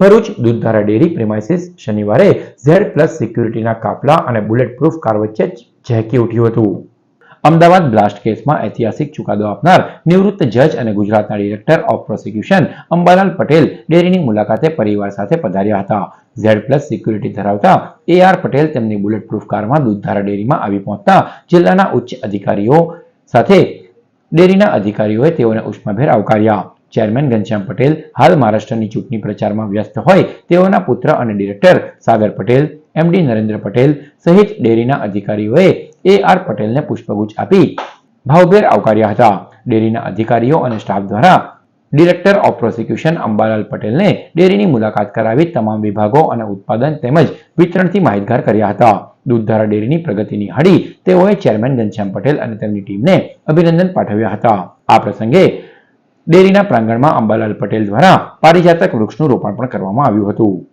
Bharuch, Dudhdhara dairy, પ્રેમાઇસીસ, શનિવારે Z plus સિક્યુરિટીના કાફલા અને bullet proof car વચ્ચે ઝેકી ઉઠ્યું હતું. અમદાવાદ બ્લાસ્ટ કેસમાં ઐતિહાસિક ચુકાદો આપનાર નિવૃત્ત જજ અને ગુજરાતના director of prosecution Ambalal Patel ડેરીની મુલાકાતે પરિવાર સાથે પધાર્યા હતા. ઝેડ પ્લસ સિક્યુરિટી ધરાવતા એ આર પટેલ તેમની બુલેટ પ્રૂફ કારમાં દૂધધારા ડેરીમાં આવી પહોંચતા જિલ્લાના ઉચ્ચ અધિકારીઓ સાથે ડેરીના અધિકારીઓએ તેઓને ઉષ્માભેર આવકાર્યા. ચેરમેન ઘનશ્યામ પટેલ હાલ મહારાષ્ટ્રની ચૂંટણી પ્રચારમાં વ્યસ્ત હોય તેઓના પુત્ર અને ડિરેક્ટર સાગર પટેલ એમડી નરેન્દ્ર પટેલ સહિત ડેરીના અધિકારીઓએ એ આર પટેલને પુષ્પગુચ્છ આપી ભાવભેર આવકાર્યા હતા. ડેરીના અધિકારીઓ અને સ્ટાફ દ્વારા ડિરેક્ટર ઓફ પ્રોસિક્યુશન અંબાલાલ પટેલને ડેરીની મુલાકાત કરાવી તમામ વિભાગો અને ઉત્પાદન તેમજ વિતરણથી માહિતગાર કર્યા હતા. દૂધધારા ડેરીની પ્રગતિની હાડી તેઓએ ચેરમેન ઘનશ્યામ પટેલ અને તેમની ટીમને અભિનંદન પાઠવ્યા હતા. આ પ્રસંગે ડેરીના પ્રાંગણમાં અંબાલાલ પટેલ દ્વારા પારિજાતક વૃક્ષનું રોપણ પણ કરવામાં આવ્યું હતું.